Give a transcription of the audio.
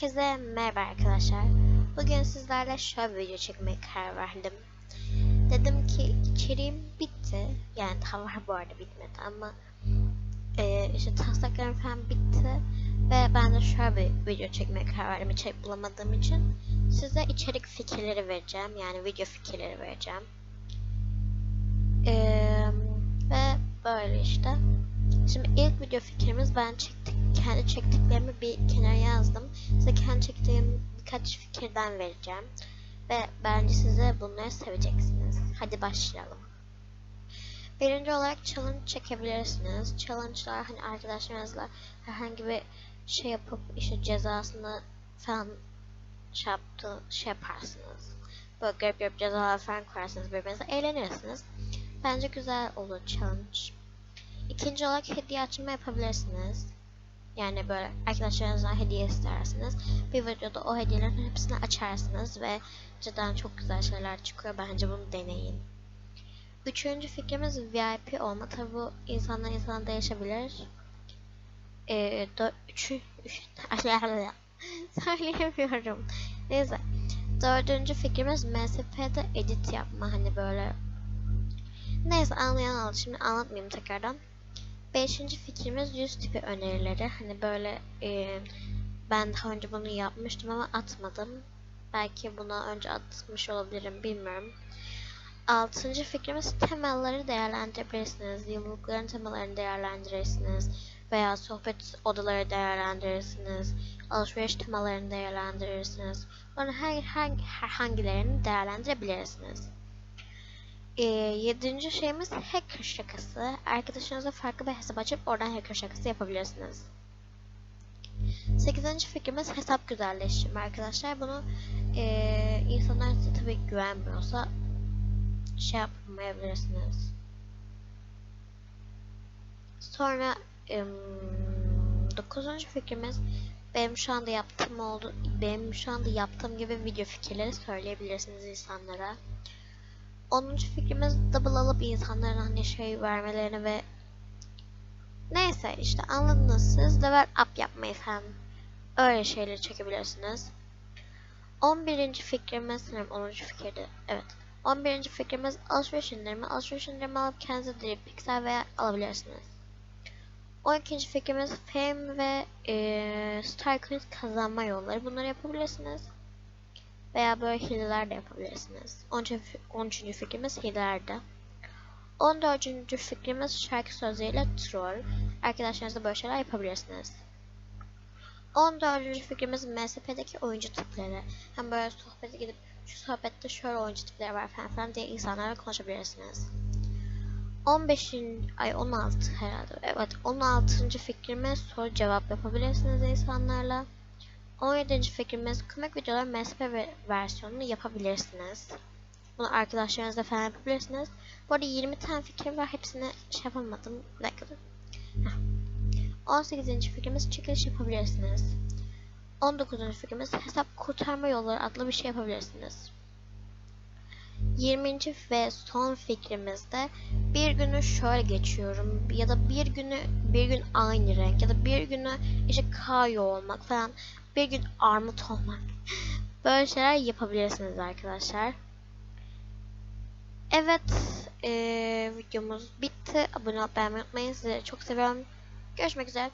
Herkese merhaba arkadaşlar. Bugün sizlerle şöyle bir video çekmeye karar verdim. Dedim ki içeriğim bitti. Yani var bu arada bitmedi ama e, işte taslaklarım falan bitti. Ve ben de şöyle bir video çekmeye karar verdim içerik bulamadığım için. Size içerik fikirleri vereceğim. Yani video fikirleri vereceğim. E, ve böyle işte. Şimdi ilk video fikrimiz ben çektik, kendi çektiklerimi bir kenara yazdım. Size kendi çektiğim birkaç fikirden vereceğim. Ve bence size bunları seveceksiniz. Hadi başlayalım. Birinci olarak challenge çekebilirsiniz. Challenge'lar hani arkadaşlarınızla herhangi bir şey yapıp işte cezasını falan şey, yaptı, şey yaparsınız. Böyle garip garip cezalar falan koyarsınız birbirinize eğlenirsiniz. Bence güzel olur challenge. İkinci olarak hediye açma yapabilirsiniz. Yani böyle arkadaşlarınızdan hediye istersiniz. Bir videoda o hediyelerin hepsini açarsınız ve cidden çok güzel şeyler çıkıyor. Bence bunu deneyin. Üçüncü fikrimiz VIP olma. Tabi bu insandan insana değişebilir. Ee, dö- üçü, üç, söyleyemiyorum. Neyse. Dördüncü fikrimiz MSP'de edit yapma. Hani böyle Neyse anlayan aldı. Şimdi anlatmayayım tekrardan. Beşinci fikrimiz yüz tipi önerileri. Hani böyle e, ben daha önce bunu yapmıştım ama atmadım. Belki buna önce atmış olabilirim bilmiyorum. Altıncı fikrimiz temaları değerlendirebilirsiniz. Yıllıkların temalarını değerlendirirsiniz. Veya sohbet odaları değerlendirirsiniz. Alışveriş temalarını değerlendirirsiniz. Bunların her, her, herhangilerini değerlendirebilirsiniz. E, yedinci şeyimiz hacker şakası. Arkadaşınızla farklı bir hesap açıp oradan hacker şakası yapabilirsiniz. Sekizinci fikrimiz hesap güzelleştirme arkadaşlar. Bunu e, insanlar size tabii güvenmiyorsa şey yapmayabilirsiniz. Sonra e, dokuzuncu fikrimiz benim şu anda yaptığım oldu benim şu anda yaptığım gibi video fikirleri söyleyebilirsiniz insanlara. 10. fikrimiz double alıp insanların hani şey vermelerini ve neyse işte anladınız siz level up yapmayı falan öyle şeyleri çekebilirsiniz. 11. fikrimiz sanırım 10. fikirdi. Evet. 11. fikrimiz alışveriş indirimi. Alışveriş indirimi alıp kendinize direkt piksel veya alabilirsiniz. 12. fikrimiz fame ve e, star coins kazanma yolları. Bunları yapabilirsiniz. Veya böyle hileler de yapabilirsiniz. 13. fikrimiz hilelerde. 14. fikrimiz şarkı sözleriyle troll. Arkadaşlarınızla böyle şeyler yapabilirsiniz. 14. fikrimiz MSP'deki oyuncu tipleri. Hem böyle sohbete gidip şu sohbette şöyle oyuncu tipleri var falan filan diye insanlarla konuşabilirsiniz. 15. ay 16 herhalde. Evet 16. fikrimiz soru cevap yapabilirsiniz insanlarla. 17. fikrimiz komik videolar MSP versiyonunu yapabilirsiniz. Bunu arkadaşlarınızla falan yapabilirsiniz. Bu arada 20 tane fikrim var. Hepsini şey yapamadım. Bir dakika dur. Heh. 18. fikrimiz çekiliş yapabilirsiniz. 19. fikrimiz hesap kurtarma yolları adlı bir şey yapabilirsiniz. 20. ve son fikrimizde bir günü şöyle geçiyorum ya da bir günü bir gün aynı renk ya da bir günü işte kayo olmak falan bir gün armut olmak böyle şeyler yapabilirsiniz arkadaşlar. Evet ee, videomuz bitti. Abone olmayı unutmayın. Sizi çok seviyorum. Görüşmek üzere.